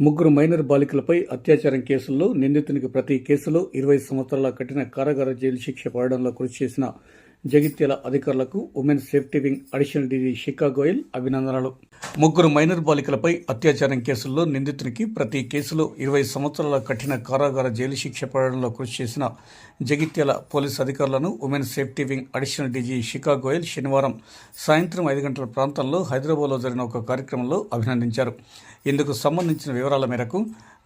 ముగ్గురు మైనర్ బాలికలపై అత్యాచారం కేసుల్లో నిందితునికి ప్రతి కేసులో ఇరవై సంవత్సరాల కఠిన కారాగార జైలు శిక్ష పడడంలో కృషి చేసిన జగిత్యాల అధికారులకు women safety wing additional DG Shikha Goyal అభినందనలు. ముగ్గురు మైనర్ బాలికలపై అత్యాచారం కేసుల్లో నిందితునికి ప్రతి కేసులో ఇరవై సంవత్సరాల కఠిన కారాగార జైలు శిక్ష పడడంలో కృషి చేసిన జగిత్యాల పోలీస్ అధికారులను women safety wing additional DG Shikha Goyal శనివారం సాయంత్రం ఐదు గంటల ప్రాంతంలో హైదరాబాద్లో జరిగిన ఒక కార్యక్రమంలో అభినందించారు. ఇందుకు సంబంధించిన వివరాల మేరకు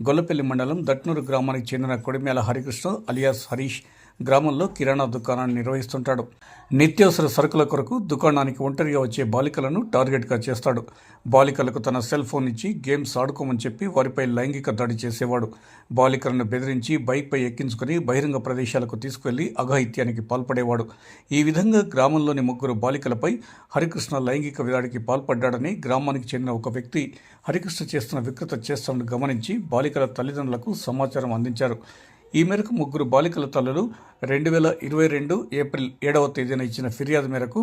గొల్లపల్లి మండలం దట్నూరు గ్రామానికి చెందిన కొడిమేల హరికృష్ణ అలియాస్ హరీష్ గ్రామంలో కిరాణా దుకాణాన్ని నిర్వహిస్తుంటాడు. నిత్యావసర సరుకుల కొరకు దుకాణానికి ఒంటరిగా వచ్చే బాలికలను టార్గెట్గా చేస్తాడు. బాలికలకు తన సెల్ ఫోన్ ఇచ్చి గేమ్స్ ఆడుకోమని చెప్పి వారిపై లైంగిక దాడి చేసేవాడు. బాలికలను బెదిరించి బైక్పై ఎక్కించుకుని బహిరంగ ప్రదేశాలకు తీసుకువెళ్ళి అఘాయిత్యానికి పాల్పడేవాడు. ఈ విధంగా గ్రామంలోని ముగ్గురు బాలికలపై హరికృష్ణ లైంగిక దాడికి పాల్పడ్డాడని గ్రామానికి చెందిన ఒక వ్యక్తి హరికృష్ణ చేస్తున్న వికృత చేష్టలను గమనించి బాలికల తల్లిదండ్రులకు సమాచారం అందించారు. ఈ మేరకు ముగ్గురు బాలికల తల్లులు రెండు వేల ఇరవై రెండు ఏప్రిల్ ఏడవ తేదీన ఇచ్చిన ఫిర్యాదు మేరకు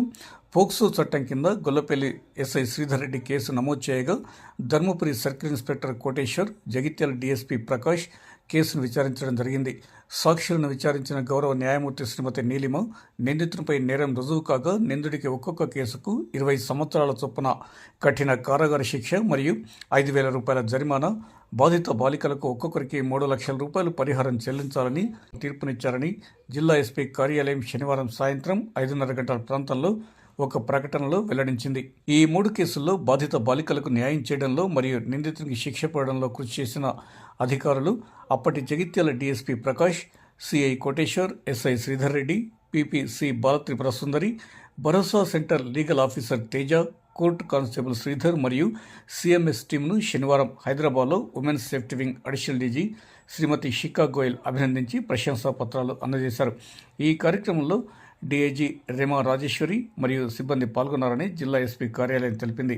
పోక్సో చట్టం కింద గొల్లపల్లి ఎస్ఐ శ్రీధర్ రెడ్డి కేసు నమోదు చేయగా Dharmapuri circle inspector Koteshwar Jagtial DSP Prakash కేసును విచారించడం జరిగింది. సాక్షులను విచారించిన గౌరవ న్యాయమూర్తి శ్రీమతి నీలిమ నిందితునిపై నేరం రుజువు కాగా నిందుడికి ఒక్కొక్క కేసుకు ఇరవై సంవత్సరాల చొప్పున కఠిన కారాగార శిక్ష మరియు ఐదు వేల రూపాయల జరిమానా బాధిత బాలికలకు ఒక్కొక్కరికి మూడు లక్షల రూపాయలు పరిహారం చెల్లించాలని తీర్పునిచ్చారని జిల్లా ఎస్పీ కార్యాలయం శనివారం సాయంత్రం ఐదున్నర గంటల ప్రాంతంలో ఒక ప్రకటనలో వెల్లడించింది. ఈ మూడు కేసుల్లో బాధిత బాలికలకు న్యాయం చేయడంలో మరియు నిందితునికి శిక్ష పడడంలో కృషి చేసిన అధికారులు అప్పటి Jagtial DSP Prakash CI Koteshwar SI Sridhar Reddy PP C Balatripura Sundari Bharosa centre legal officer Teja court constable Sridhar మరియు సిఎంఎస్ టీంను శనివారం హైదరాబాద్లో women's safety wing additional DG Shrimati Shikha Goyal అభినందించి ప్రశంసా పత్రాలు అందజేశారు. ఈ కార్యక్రమంలో డీఐజీ రేమా రాజేశ్వరి మరియు సిబ్బంది పాల్గొన్నారని జిల్లా ఎస్పీ కార్యాలయం తెలిపింది.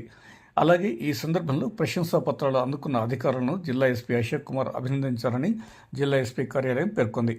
అలాగే ఈ సందర్భంలో ప్రశంసా పత్రాలు అందుకున్న అధికారులను జిల్లా ఎస్పీ అశోక్ కుమార్ అభినందించారని జిల్లా ఎస్పీ కార్యాలయం పేర్కొంది.